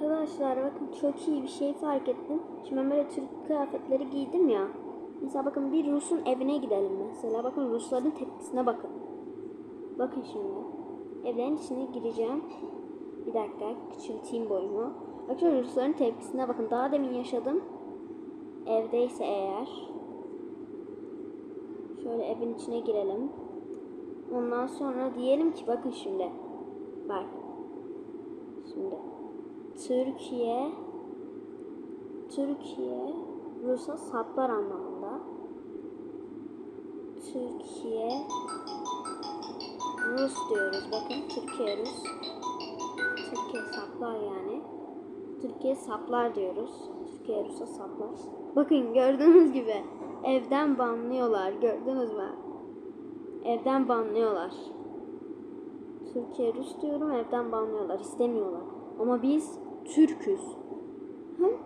Arkadaşlar bakın çok iyi bir şey fark ettim. Şimdi ben böyle Türk kıyafetleri giydim ya. Mesela bakın bir Rus'un evine gidelim mesela. Bakın Rusların tepkisine bakın. Bakın şimdi. Evlerin içine gireceğim. Bir dakika küçülteyim boyumu. Arkadaşlar Rusların tepkisine bakın. Daha demin yaşadım. Evdeyse eğer. Şöyle evin içine girelim. Ondan sonra diyelim ki bakın şimdi. Bak. Şimdi. Türkiye Türkiye Rus'a saplar anlamında. Türkiye Rus diyoruz. Bakın Türkiye Rus. Türkiye saplar yani. Türkiye saplar diyoruz. Türkiye Rus'a saplar. Bakın gördüğünüz gibi evden banlıyorlar. Gördünüz mü? Evden banlıyorlar. Türkiye Rus diyorum evden banlıyorlar. istemiyorlar. Ama biz Türküz. Hı?